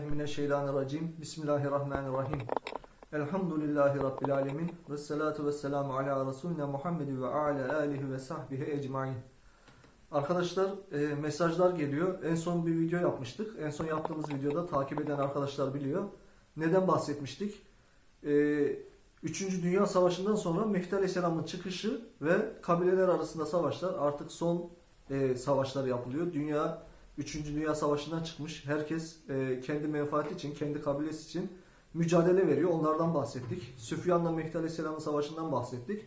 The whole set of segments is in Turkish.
Mineşşeytanirracim. Bismillahirrahmanirrahim. Elhamdülillahi Rabbil alemin. Ve salatu ve selamu ala Resulüne Muhammed ve ala alihi ve sahbihi ecmain. Arkadaşlar e, mesajlar geliyor. En son bir video yapmıştık. En son yaptığımız videoda takip eden arkadaşlar biliyor. Neden bahsetmiştik? E, Üçüncü Dünya Savaşı'ndan sonra Mehdi Aleyhisselam'ın çıkışı ve kabileler arasında savaşlar artık son e, savaşlar yapılıyor. Dünya Üçüncü Dünya Savaşı'ndan çıkmış. Herkes e, kendi menfaati için, kendi kabilesi için mücadele veriyor. Onlardan bahsettik. Süfyan'la Mehdi Aleyhisselam'ın savaşından bahsettik.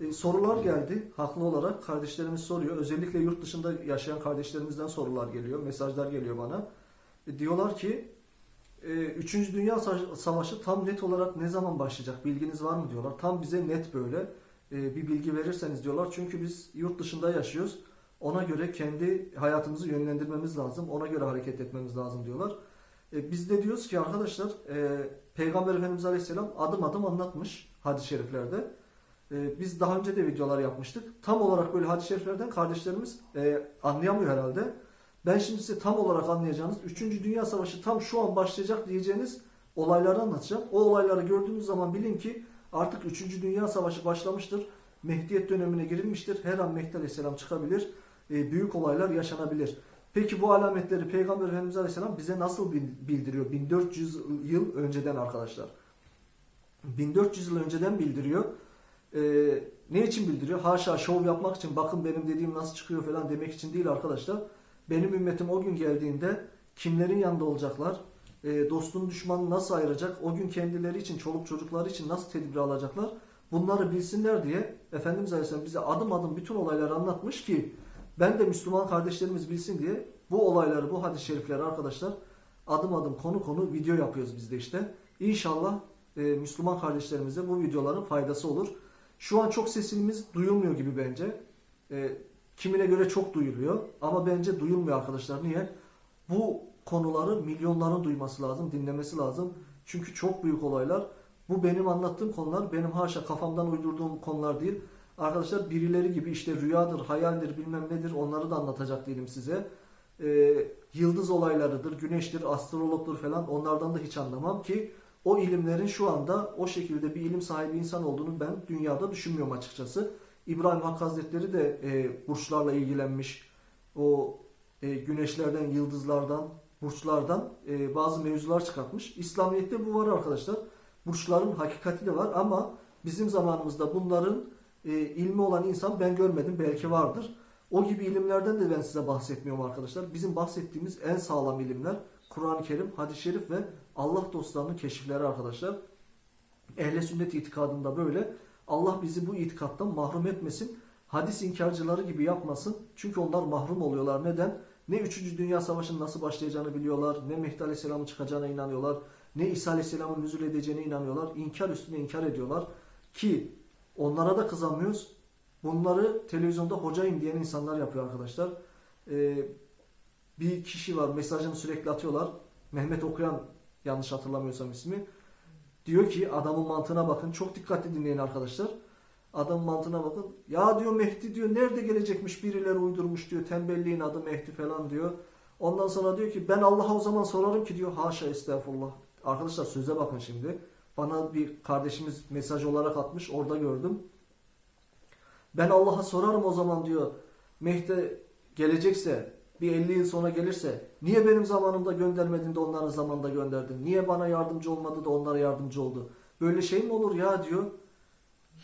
E, sorular geldi. Haklı olarak kardeşlerimiz soruyor. Özellikle yurt dışında yaşayan kardeşlerimizden sorular geliyor. Mesajlar geliyor bana. E, diyorlar ki e, Üçüncü Dünya Sa- Savaşı tam net olarak ne zaman başlayacak? Bilginiz var mı diyorlar. Tam bize net böyle e, bir bilgi verirseniz diyorlar. Çünkü biz yurt dışında yaşıyoruz. Ona göre kendi hayatımızı yönlendirmemiz lazım. Ona göre hareket etmemiz lazım diyorlar. E, biz de diyoruz ki arkadaşlar e, Peygamber Efendimiz Aleyhisselam adım adım anlatmış hadis-i şeriflerde. E, biz daha önce de videolar yapmıştık. Tam olarak böyle hadis-i şeriflerden kardeşlerimiz e, anlayamıyor herhalde. Ben şimdi size tam olarak anlayacağınız 3. Dünya Savaşı tam şu an başlayacak diyeceğiniz olayları anlatacağım. O olayları gördüğünüz zaman bilin ki artık 3. Dünya Savaşı başlamıştır. Mehdiyet dönemine girilmiştir. Her an Mehdi Aleyhisselam çıkabilir. E, büyük olaylar yaşanabilir. Peki bu alametleri Peygamber Efendimiz Aleyhisselam bize nasıl bil- bildiriyor? 1400 yıl önceden arkadaşlar. 1400 yıl önceden bildiriyor. E, ne için bildiriyor? Haşa şov yapmak için bakın benim dediğim nasıl çıkıyor falan demek için değil arkadaşlar. Benim ümmetim o gün geldiğinde kimlerin yanında olacaklar? E, dostunu düşmanını nasıl ayıracak? O gün kendileri için, çoluk çocukları için nasıl tedbir alacaklar? Bunları bilsinler diye Efendimiz Aleyhisselam bize adım adım bütün olayları anlatmış ki ben de Müslüman kardeşlerimiz bilsin diye bu olayları, bu hadis-i şerifleri arkadaşlar adım adım konu konu video yapıyoruz biz de işte. İnşallah e, Müslüman kardeşlerimize bu videoların faydası olur. Şu an çok sesimiz duyulmuyor gibi bence. E, kimine göre çok duyuluyor ama bence duyulmuyor arkadaşlar. Niye? Bu konuları milyonların duyması lazım, dinlemesi lazım. Çünkü çok büyük olaylar. Bu benim anlattığım konular, benim haşa kafamdan uydurduğum konular değil. Arkadaşlar birileri gibi işte rüyadır, hayaldir, bilmem nedir onları da anlatacak değilim size. Ee, yıldız olaylarıdır, güneştir, astrologdur falan onlardan da hiç anlamam ki o ilimlerin şu anda o şekilde bir ilim sahibi insan olduğunu ben dünyada düşünmüyorum açıkçası. İbrahim Hakkı Hazretleri de e, burçlarla ilgilenmiş. O e, güneşlerden, yıldızlardan, burçlardan e, bazı mevzular çıkartmış. İslamiyet'te bu var arkadaşlar. Burçların hakikati de var ama bizim zamanımızda bunların e, ilmi olan insan ben görmedim belki vardır. O gibi ilimlerden de ben size bahsetmiyorum arkadaşlar. Bizim bahsettiğimiz en sağlam ilimler Kur'an-ı Kerim, hadis-i şerif ve Allah dostlarının keşifleri arkadaşlar. Ehle sünnet itikadında böyle. Allah bizi bu itikattan mahrum etmesin. Hadis inkarcıları gibi yapmasın. Çünkü onlar mahrum oluyorlar. Neden? Ne 3. Dünya Savaşı'nın nasıl başlayacağını biliyorlar. Ne Mehdi Aleyhisselam'ın çıkacağına inanıyorlar. Ne İsa Aleyhisselam'ın nüzul edeceğine inanıyorlar. İnkar üstüne inkar ediyorlar. Ki onlara da kızamıyoruz. Bunları televizyonda hocayım diyen insanlar yapıyor arkadaşlar. Ee, bir kişi var mesajını sürekli atıyorlar. Mehmet Okuyan yanlış hatırlamıyorsam ismi. Diyor ki adamın mantığına bakın. Çok dikkatli dinleyin arkadaşlar. Adamın mantığına bakın. Ya diyor Mehdi diyor nerede gelecekmiş birileri uydurmuş diyor. Tembelliğin adı Mehdi falan diyor. Ondan sonra diyor ki ben Allah'a o zaman sorarım ki diyor haşa estağfurullah. Arkadaşlar söze bakın şimdi. Bana bir kardeşimiz mesaj olarak atmış orada gördüm. Ben Allah'a sorarım o zaman diyor. Mehdi gelecekse bir 50 yıl sonra gelirse niye benim zamanımda göndermedin de onların zamanında gönderdin? Niye bana yardımcı olmadı da onlara yardımcı oldu? Böyle şey mi olur ya diyor.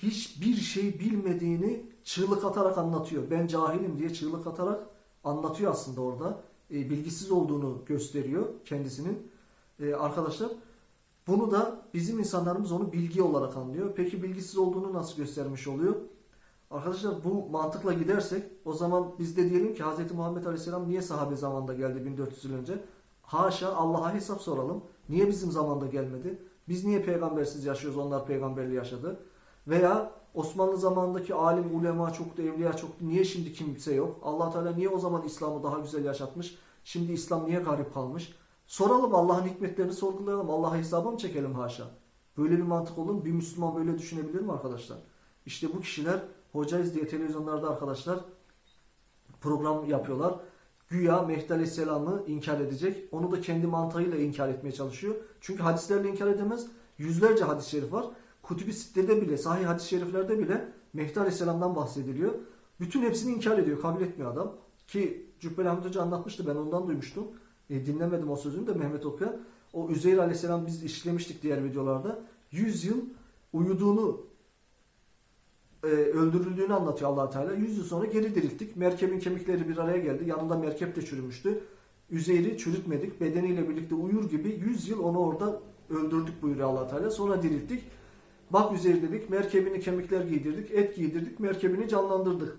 Hiçbir şey bilmediğini çığlık atarak anlatıyor. Ben cahilim diye çığlık atarak anlatıyor aslında orada. E, bilgisiz olduğunu gösteriyor kendisinin. E, arkadaşlar bunu da bizim insanlarımız onu bilgi olarak anlıyor. Peki bilgisiz olduğunu nasıl göstermiş oluyor? Arkadaşlar bu mantıkla gidersek o zaman biz de diyelim ki Hz. Muhammed Aleyhisselam niye sahabe zamanında geldi 1400 yıl önce? Haşa Allah'a hesap soralım. Niye bizim zamanda gelmedi? Biz niye peygambersiz yaşıyoruz onlar peygamberli yaşadı? Veya Osmanlı zamanındaki alim, ulema çoktu, evliya çoktu. Niye şimdi kimse yok? allah Teala niye o zaman İslam'ı daha güzel yaşatmış? Şimdi İslam niye garip kalmış? Soralım Allah'ın hikmetlerini sorgulayalım. Allah'a hesaba mı çekelim haşa? Böyle bir mantık olur mu? Bir Müslüman böyle düşünebilir mi arkadaşlar? İşte bu kişiler hocayız diye televizyonlarda arkadaşlar program yapıyorlar. güya Mehdi Aleyhisselam'ı inkar edecek. Onu da kendi mantığıyla inkar etmeye çalışıyor. Çünkü hadislerle inkar edemez. Yüzlerce hadis-i şerif var. Kutubi Sitte'de bile, sahih hadis-i şeriflerde bile Mehdi Aleyhisselam'dan bahsediliyor. Bütün hepsini inkar ediyor, kabul etmiyor adam. Ki Cübbeli Hamid Hoca anlatmıştı, ben ondan duymuştum. E, dinlemedim o sözünü de Mehmet Okuyan. O Üzeyr Aleyhisselam biz işlemiştik diğer videolarda. 100 yıl uyuduğunu e, öldürüldüğünü anlatıyor allah Teala. 100 yıl sonra geri dirilttik. Merkebin kemikleri bir araya geldi. Yanında merkep de çürümüştü. Üzeyri çürütmedik. Bedeniyle birlikte uyur gibi 100 yıl onu orada öldürdük buyuruyor allah Teala. Sonra dirilttik. Bak Üzeyir dedik. Merkebini kemikler giydirdik. Et giydirdik. Merkebini canlandırdık.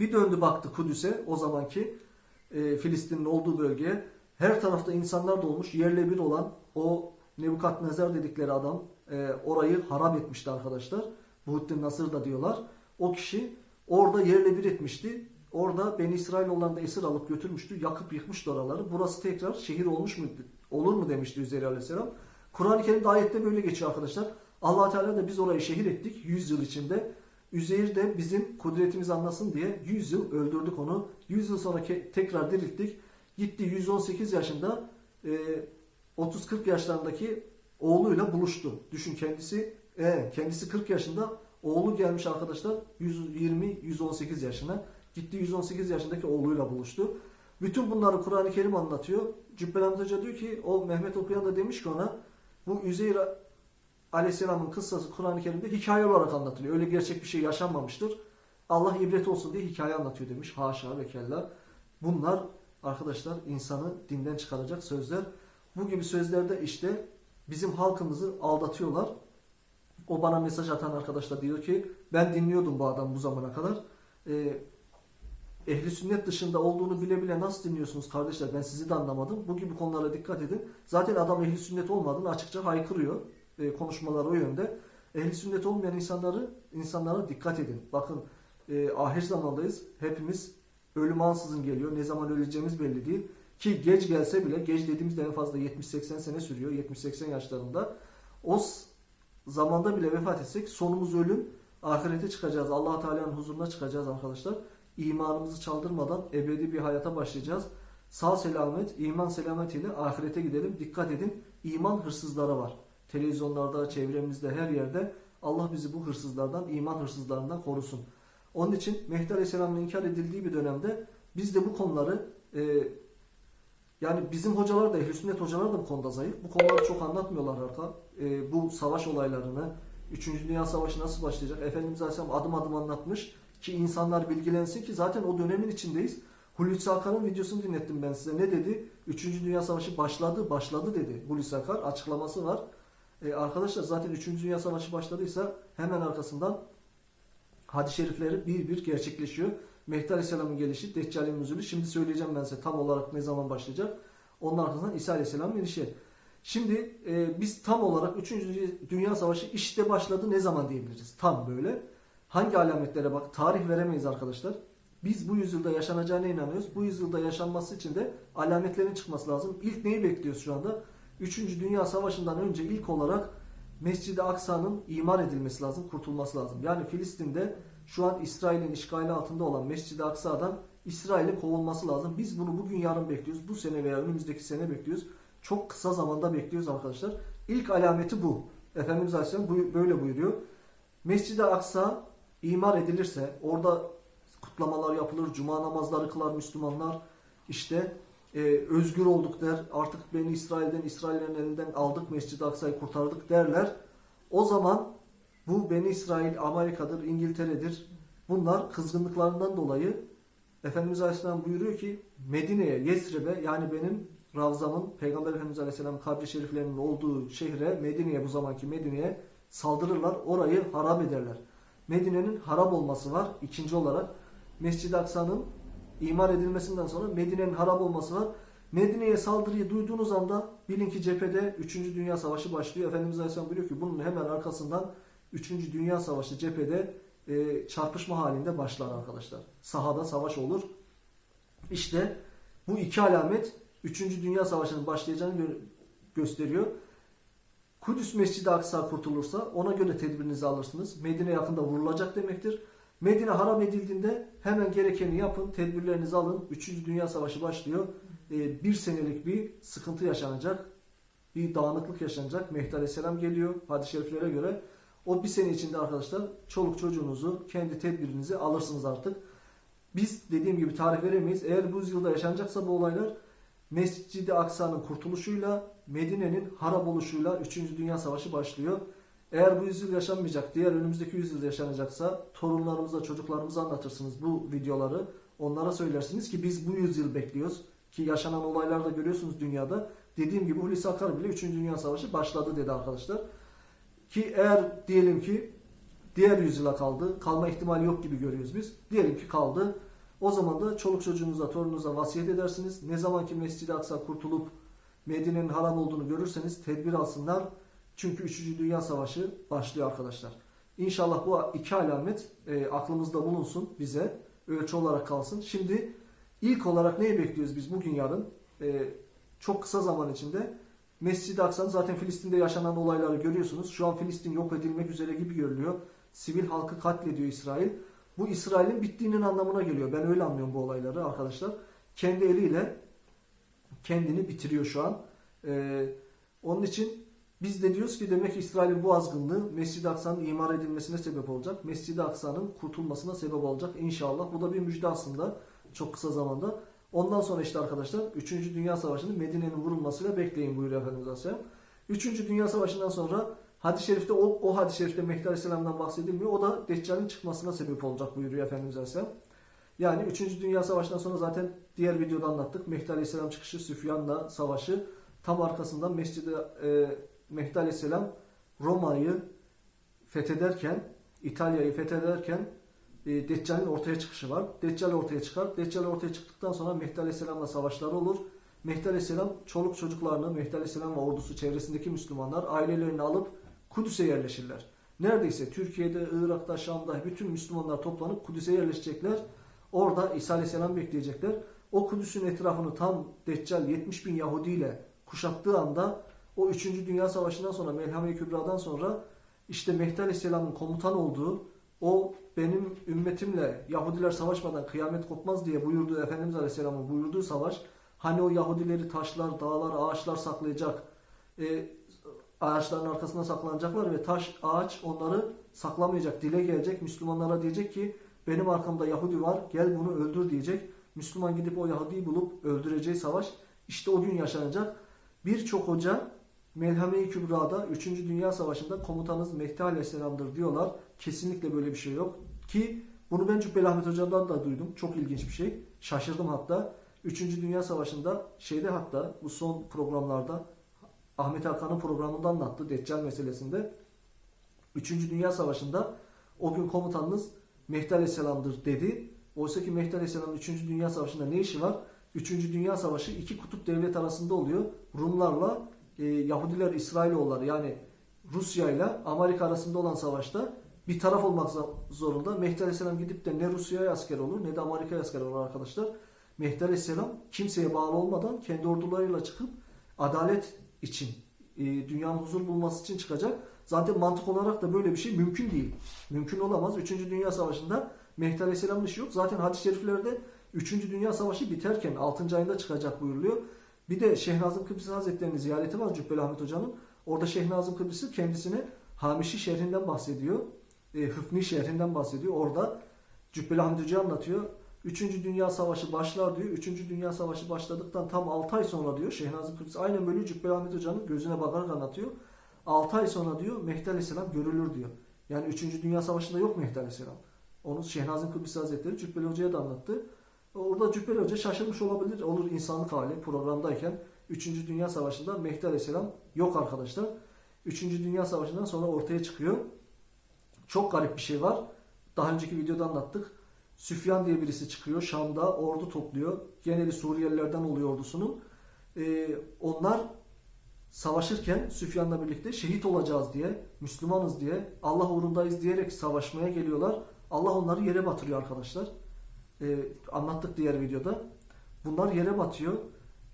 Bir döndü baktı Kudüs'e o zamanki e, Filistin'in olduğu bölgeye. Her tarafta insanlar dolmuş. Yerle bir olan o Nebukadnezar dedikleri adam e, orayı harap etmişti arkadaşlar. Buhuddin Nasır da diyorlar. O kişi orada yerle bir etmişti. Orada Beni İsrailoğullarını da esir alıp götürmüştü. Yakıp yıkmıştı oraları. Burası tekrar şehir olmuş mu? Olur mu demişti Üzeyir Aleyhisselam. Kur'an-ı Kerim'de ayette böyle geçiyor arkadaşlar. allah Teala da biz orayı şehir ettik 100 yıl içinde. Üzeyir de bizim kudretimizi anlasın diye 100 yıl öldürdük onu. 100 yıl sonra tekrar dirilttik. Gitti 118 yaşında e, 30-40 yaşlarındaki oğluyla buluştu. Düşün kendisi e, kendisi 40 yaşında oğlu gelmiş arkadaşlar 120-118 yaşına. Gitti 118 yaşındaki oğluyla buluştu. Bütün bunları Kur'an-ı Kerim anlatıyor. Cübbeli Hoca diyor ki o Mehmet Okuyan da demiş ki ona bu Üzeyr Aleyhisselam'ın kıssası Kur'an-ı Kerim'de hikaye olarak anlatılıyor. Öyle gerçek bir şey yaşanmamıştır. Allah ibret olsun diye hikaye anlatıyor demiş. Haşa ve kella. Bunlar arkadaşlar insanı dinden çıkaracak sözler. Bu gibi sözlerde işte bizim halkımızı aldatıyorlar. O bana mesaj atan arkadaş da diyor ki ben dinliyordum bu adam bu zamana kadar. Ee, ehli sünnet dışında olduğunu bile bile nasıl dinliyorsunuz kardeşler ben sizi de anlamadım. Bu gibi konulara dikkat edin. Zaten adam ehli sünnet olmadığını açıkça haykırıyor. Ee, konuşmalar o yönde. Ehli sünnet olmayan insanları insanlara dikkat edin. Bakın e, ahir zamandayız. Hepimiz ölüm ansızın geliyor. Ne zaman öleceğimiz belli değil. Ki geç gelse bile, geç dediğimizde en fazla 70-80 sene sürüyor. 70-80 yaşlarında. O zamanda bile vefat etsek sonumuz ölüm. Ahirete çıkacağız. allah Teala'nın huzuruna çıkacağız arkadaşlar. İmanımızı çaldırmadan ebedi bir hayata başlayacağız. Sağ selamet, iman selametiyle ahirete gidelim. Dikkat edin. iman hırsızlara var. Televizyonlarda, çevremizde, her yerde Allah bizi bu hırsızlardan, iman hırsızlarından korusun. Onun için Mehdi Aleyhisselam'ın inkar edildiği bir dönemde biz de bu konuları e, yani bizim hocalar da, ehl sünnet hocalar da bu konuda zayıf. Bu konuları çok anlatmıyorlar arka. E, bu savaş olaylarını, 3. Dünya Savaşı nasıl başlayacak? Efendimiz Aleyhisselam adım adım anlatmış ki insanlar bilgilensin ki zaten o dönemin içindeyiz. Hulusi Akar'ın videosunu dinlettim ben size. Ne dedi? 3. Dünya Savaşı başladı, başladı dedi Hulusi Akar. Açıklaması var. E, arkadaşlar zaten 3. Dünya Savaşı başladıysa hemen arkasından hadis-i şerifleri bir bir gerçekleşiyor. Mehdi Aleyhisselam'ın gelişi, Deccal'in nüzulü. Şimdi söyleyeceğim ben size tam olarak ne zaman başlayacak. Onun arkasından İsa Aleyhisselam'ın gelişi. Şimdi e, biz tam olarak 3. Dünya Savaşı işte başladı ne zaman diyebiliriz? Tam böyle. Hangi alametlere bak? Tarih veremeyiz arkadaşlar. Biz bu yüzyılda yaşanacağına inanıyoruz. Bu yüzyılda yaşanması için de alametlerin çıkması lazım. İlk neyi bekliyoruz şu anda? 3. Dünya Savaşı'ndan önce ilk olarak Mescid-i Aksa'nın imar edilmesi lazım, kurtulması lazım. Yani Filistin'de şu an İsrail'in işgali altında olan Mescid-i Aksa'dan İsrail'in kovulması lazım. Biz bunu bugün yarın bekliyoruz. Bu sene veya önümüzdeki sene bekliyoruz. Çok kısa zamanda bekliyoruz arkadaşlar. İlk alameti bu. Efendimiz Aleyhisselam böyle buyuruyor. Mescid-i Aksa imar edilirse, orada kutlamalar yapılır, cuma namazları kılar Müslümanlar. İşte e, özgür olduk der. Artık beni İsrail'den, İsraillerin elinden aldık, Mescid-i Aksa'yı kurtardık derler. O zaman bu Beni İsrail, Amerika'dır, İngiltere'dir. Bunlar kızgınlıklarından dolayı Efendimiz Aleyhisselam buyuruyor ki Medine'ye, Yesrib'e yani benim Ravzam'ın, Peygamber Efendimiz Aleyhisselam kabri şeriflerinin olduğu şehre, Medine'ye bu zamanki Medine'ye saldırırlar. Orayı harap ederler. Medine'nin harap olması var ikinci olarak. Mescid-i Aksa'nın imar edilmesinden sonra Medine'nin harap olması var. Medine'ye saldırıyı duyduğunuz anda bilin ki cephede 3. Dünya Savaşı başlıyor. Efendimiz Aleyhisselam buyuruyor ki bunun hemen arkasından 3. Dünya Savaşı cephede e, çarpışma halinde başlar arkadaşlar. Sahada savaş olur. İşte bu iki alamet 3. Dünya Savaşı'nın başlayacağını gö- gösteriyor. Kudüs Mescid-i Aksa kurtulursa ona göre tedbirinizi alırsınız. Medine yakında vurulacak demektir. Medine harap edildiğinde hemen gerekeni yapın, tedbirlerinizi alın. Üçüncü Dünya Savaşı başlıyor. Ee, bir senelik bir sıkıntı yaşanacak. Bir dağınıklık yaşanacak. Mehdi Aleyhisselam geliyor hadis-i şeriflere göre. O bir sene içinde arkadaşlar çoluk çocuğunuzu, kendi tedbirinizi alırsınız artık. Biz dediğim gibi tarih veremeyiz. Eğer bu yüzyılda yaşanacaksa bu olaylar Mescid-i Aksa'nın kurtuluşuyla Medine'nin harap oluşuyla 3. Dünya Savaşı başlıyor. Eğer bu yüzyıl yaşanmayacak, diğer önümüzdeki yüzyılda yaşanacaksa torunlarımıza, çocuklarımıza anlatırsınız bu videoları. Onlara söylersiniz ki biz bu yüzyıl bekliyoruz. Ki yaşanan olaylarda görüyorsunuz dünyada. Dediğim gibi Hulusi Akar bile 3. Dünya Savaşı başladı dedi arkadaşlar. Ki eğer diyelim ki diğer yüzyıla kaldı, kalma ihtimali yok gibi görüyoruz biz. Diyelim ki kaldı. O zaman da çoluk çocuğunuza, torununuza vasiyet edersiniz. Ne zaman ki Mescid-i Aksa kurtulup Medine'nin harap olduğunu görürseniz tedbir alsınlar. Çünkü 3. Dünya Savaşı başlıyor arkadaşlar. İnşallah bu iki alamet e, aklımızda bulunsun bize. Ölçü olarak kalsın. Şimdi ilk olarak neyi bekliyoruz biz bugün yarın? E, çok kısa zaman içinde Mescid-i Aksa'nın zaten Filistin'de yaşanan olayları görüyorsunuz. Şu an Filistin yok edilmek üzere gibi görülüyor. Sivil halkı katlediyor İsrail. Bu İsrail'in bittiğinin anlamına geliyor. Ben öyle anlıyorum bu olayları arkadaşlar. Kendi eliyle kendini bitiriyor şu an. Ee, onun için biz de diyoruz ki demek İsrail'in bu azgınlığı Mescid-i Aksa'nın imar edilmesine sebep olacak. Mescid-i Aksa'nın kurtulmasına sebep olacak inşallah. Bu da bir müjde aslında çok kısa zamanda. Ondan sonra işte arkadaşlar 3. Dünya Savaşı'nın Medine'nin vurulmasıyla bekleyin buyuruyor Efendimiz Aleyhisselam. 3. Dünya Savaşı'ndan sonra hadis-i şerifte o, o hadis-i şerifte Mehdi Aleyhisselam'dan bahsedilmiyor. O da Deccal'in çıkmasına sebep olacak buyuruyor Efendimiz Aleyhisselam. Yani 3. Dünya Savaşı'ndan sonra zaten diğer videoda anlattık. Mehdi Aleyhisselam çıkışı, Süfyan'la savaşı. Tam arkasından Mescid-i e, Mehdi Aleyhisselam Roma'yı fethederken, İtalya'yı fethederken e, Deccal'in ortaya çıkışı var. Deccal ortaya çıkar. Deccal ortaya çıktıktan sonra Mehdi Aleyhisselam'la savaşları olur. Mehdi Aleyhisselam çoluk çocuklarını, Mehdi Aleyhisselam ve ordusu çevresindeki Müslümanlar ailelerini alıp Kudüs'e yerleşirler. Neredeyse Türkiye'de, Irak'ta, Şam'da bütün Müslümanlar toplanıp Kudüs'e yerleşecekler. Orada İsa Aleyhisselam bekleyecekler. O Kudüs'ün etrafını tam Deccal 70 bin Yahudi ile kuşattığı anda o 3. Dünya Savaşı'ndan sonra Melhame-i Kübra'dan sonra işte Mehdi Aleyhisselam'ın komutan olduğu o benim ümmetimle Yahudiler savaşmadan kıyamet kopmaz diye buyurduğu Efendimiz Aleyhisselam'ın buyurduğu savaş hani o Yahudileri taşlar, dağlar, ağaçlar saklayacak e, ağaçların arkasına saklanacaklar ve taş, ağaç onları saklamayacak, dile gelecek. Müslümanlara diyecek ki benim arkamda Yahudi var gel bunu öldür diyecek. Müslüman gidip o Yahudi'yi bulup öldüreceği savaş işte o gün yaşanacak. Birçok hoca Melhame-i Kübra'da 3. Dünya Savaşı'nda komutanınız Mehdi Aleyhisselam'dır diyorlar. Kesinlikle böyle bir şey yok. Ki bunu ben Cübbeli Ahmet Hocam'dan da duydum. Çok ilginç bir şey. Şaşırdım hatta. 3. Dünya Savaşı'nda şeyde hatta bu son programlarda Ahmet Hakan'ın programında anlattı Deccal meselesinde. 3. Dünya Savaşı'nda o gün komutanınız Mehdi Aleyhisselam'dır dedi. Oysa ki Mehdi Aleyhisselam'ın 3. Dünya Savaşı'nda ne işi var? 3. Dünya Savaşı iki kutup devlet arasında oluyor. Rumlarla e, Yahudiler İsrailoğulları yani Rusya ile Amerika arasında olan savaşta bir taraf olmak zorunda. Mehdi Aleyhisselam gidip de ne Rusya'ya asker olur ne de Amerika'ya asker olur arkadaşlar. Mehdi Aleyhisselam kimseye bağlı olmadan kendi ordularıyla çıkıp adalet için, e, dünyanın huzur bulması için çıkacak. Zaten mantık olarak da böyle bir şey mümkün değil. Mümkün olamaz. 3. Dünya Savaşı'nda Mehdi Aleyhisselam'ın işi yok. Zaten hadis-i şeriflerde 3. Dünya Savaşı biterken 6. ayında çıkacak buyuruluyor. Bir de Şeyh Nazım Kıbrıs Hazretleri'nin ziyareti var Cübbeli Ahmet Hoca'nın. Orada Şeyh Nazım Kıbrıs'ı kendisine Hamişi şehrinden bahsediyor. E, Hıfni şehrinden bahsediyor. Orada Cübbeli Ahmet Hoca anlatıyor. 3. Dünya Savaşı başlar diyor. 3. Dünya Savaşı başladıktan tam 6 ay sonra diyor Şeyh Nazım Kıbrıs aynen böyle Cübbeli Ahmet Hoca'nın gözüne bakarak anlatıyor. 6 ay sonra diyor Mehdi Aleyhisselam görülür diyor. Yani 3. Dünya Savaşı'nda yok Mehdi Aleyhisselam. Onu Şeyh Nazım Kıbrıs Hazretleri Cübbeli Hoca'ya da anlattı. Orada Cübbeli Hoca şaşırmış olabilir. Olur insanlık hali programdayken 3. Dünya Savaşı'nda Mehdi Aleyhisselam yok arkadaşlar. 3. Dünya Savaşı'ndan sonra ortaya çıkıyor. Çok garip bir şey var. Daha önceki videoda anlattık. Süfyan diye birisi çıkıyor. Şam'da ordu topluyor. Geneli Suriyelilerden oluyor ordusunun. Ee, onlar savaşırken Süfyan'la birlikte şehit olacağız diye, Müslümanız diye, Allah uğrundayız diyerek savaşmaya geliyorlar. Allah onları yere batırıyor arkadaşlar. Ee, anlattık diğer videoda. Bunlar yere batıyor.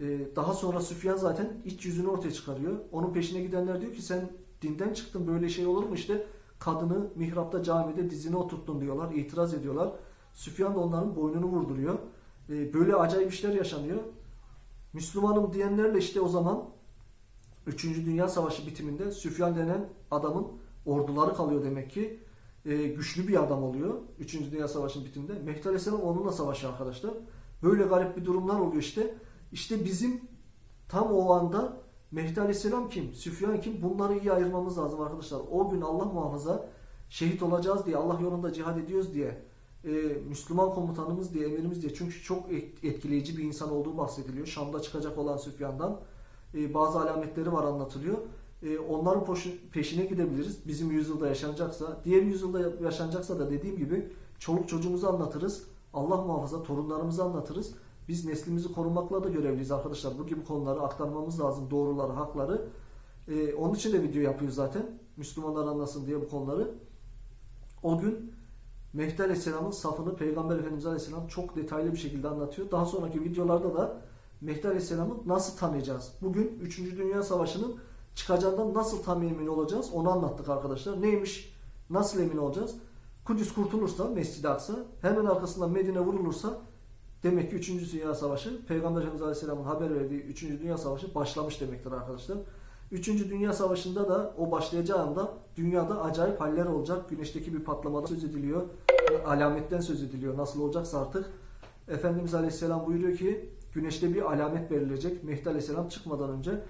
Ee, daha sonra Süfyan zaten iç yüzünü ortaya çıkarıyor. Onun peşine gidenler diyor ki sen dinden çıktın böyle şey olur mu işte kadını mihrapta camide dizine oturttun diyorlar. itiraz ediyorlar. Süfyan da onların boynunu vurduruyor. E, böyle acayip işler yaşanıyor. Müslümanım diyenlerle işte o zaman 3. Dünya Savaşı bitiminde Süfyan denen adamın orduları kalıyor demek ki. E, güçlü bir adam oluyor 3. Dünya Savaşı'nın bitiminde. Mehdi Aleyhisselam onunla savaşıyor arkadaşlar. Böyle garip bir durumlar oluyor işte. İşte bizim tam o anda Mehdi Aleyhisselam kim? Süfyan kim? Bunları iyi ayırmamız lazım arkadaşlar. O gün Allah muhafaza şehit olacağız diye, Allah yolunda cihad ediyoruz diye, e, Müslüman komutanımız diye, emirimiz diye. Çünkü çok et- etkileyici bir insan olduğu bahsediliyor. Şam'da çıkacak olan Süfyan'dan. E, bazı alametleri var anlatılıyor. E, onların peşine gidebiliriz. Bizim yüzyılda yaşanacaksa, diğer yüzyılda yaşanacaksa da dediğim gibi çoluk çocuğumuzu anlatırız. Allah muhafaza torunlarımızı anlatırız. Biz neslimizi korumakla da görevliyiz arkadaşlar. Bu gibi konuları aktarmamız lazım. Doğruları, hakları. Ee, onun için de video yapıyoruz zaten. Müslümanlar anlasın diye bu konuları. O gün Mehdi Aleyhisselam'ın safını Peygamber Efendimiz Aleyhisselam çok detaylı bir şekilde anlatıyor. Daha sonraki videolarda da Mehdi Aleyhisselam'ı nasıl tanıyacağız? Bugün 3. Dünya Savaşı'nın çıkacağından nasıl tam emin olacağız? Onu anlattık arkadaşlar. Neymiş? Nasıl emin olacağız? Kudüs kurtulursa Mescid-i Aksa, hemen arkasından Medine vurulursa demek ki 3. Dünya Savaşı, Peygamber Efendimiz Aleyhisselam'ın haber verdiği 3. Dünya Savaşı başlamış demektir arkadaşlar. 3. Dünya Savaşı'nda da o başlayacağı anda dünyada acayip haller olacak. Güneşteki bir patlamada söz ediliyor. Alametten söz ediliyor. Nasıl olacaksa artık. Efendimiz Aleyhisselam buyuruyor ki güneşte bir alamet verilecek. Mehdi Aleyhisselam çıkmadan önce.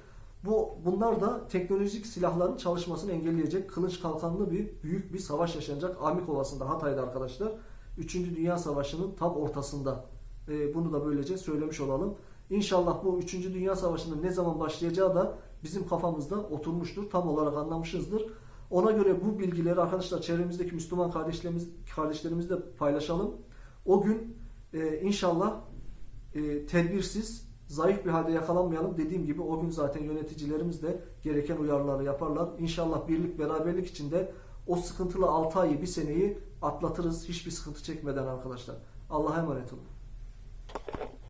Bu bunlar da teknolojik silahların çalışmasını engelleyecek kılıç kalkanlı bir büyük bir savaş yaşanacak Amik Ovası'nda Hatay'da arkadaşlar. 3. Dünya Savaşı'nın tam ortasında. Ee, bunu da böylece söylemiş olalım. İnşallah bu 3. Dünya Savaşı'nın ne zaman başlayacağı da bizim kafamızda oturmuştur. Tam olarak anlamışızdır. Ona göre bu bilgileri arkadaşlar çevremizdeki Müslüman kardeşlerimiz kardeşlerimizle paylaşalım. O gün e, inşallah e, tedbirsiz, zayıf bir halde yakalanmayalım. Dediğim gibi o gün zaten yöneticilerimiz de gereken uyarıları yaparlar. İnşallah birlik, beraberlik içinde o sıkıntılı 6 ayı, bir seneyi atlatırız hiçbir sıkıntı çekmeden arkadaşlar. Allah'a emanet olun.